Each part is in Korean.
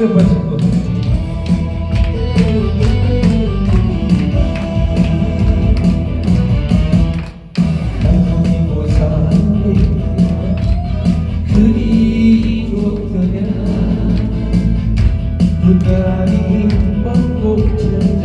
그래가지고 남기고 사는 그리 좋더냐? 그날이 먼곳 천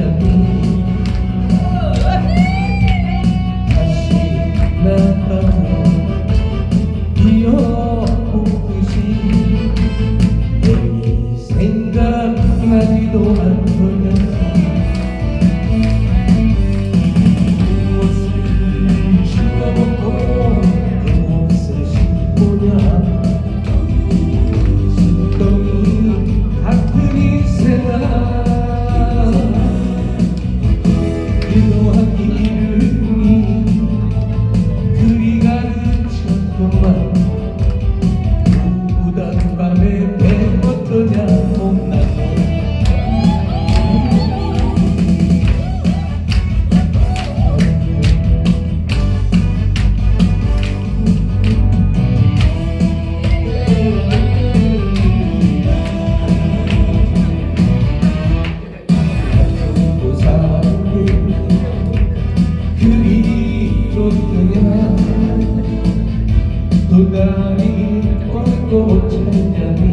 두 다리 꽉고 찬장이.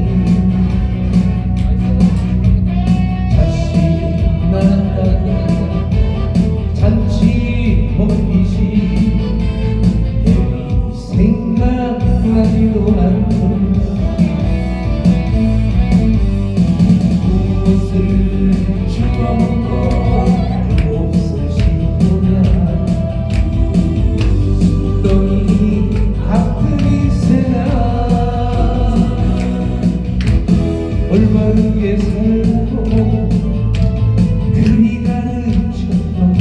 다시 나가가 잔치 보이시 괜히 생각나지도 않더냐 무엇을 올바르게 살고 그리 가르쳤던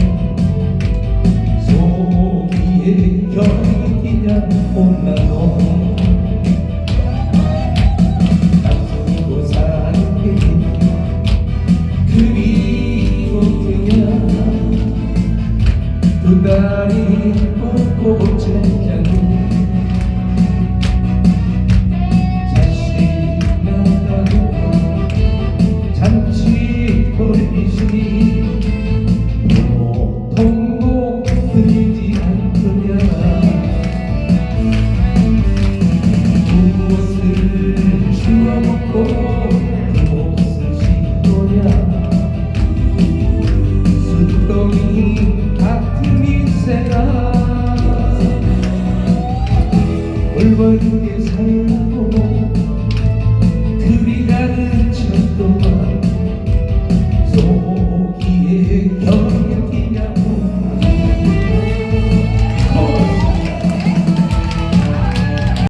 소리에 견디냐 못나도 올바르게 살라고 그리 가르쳤던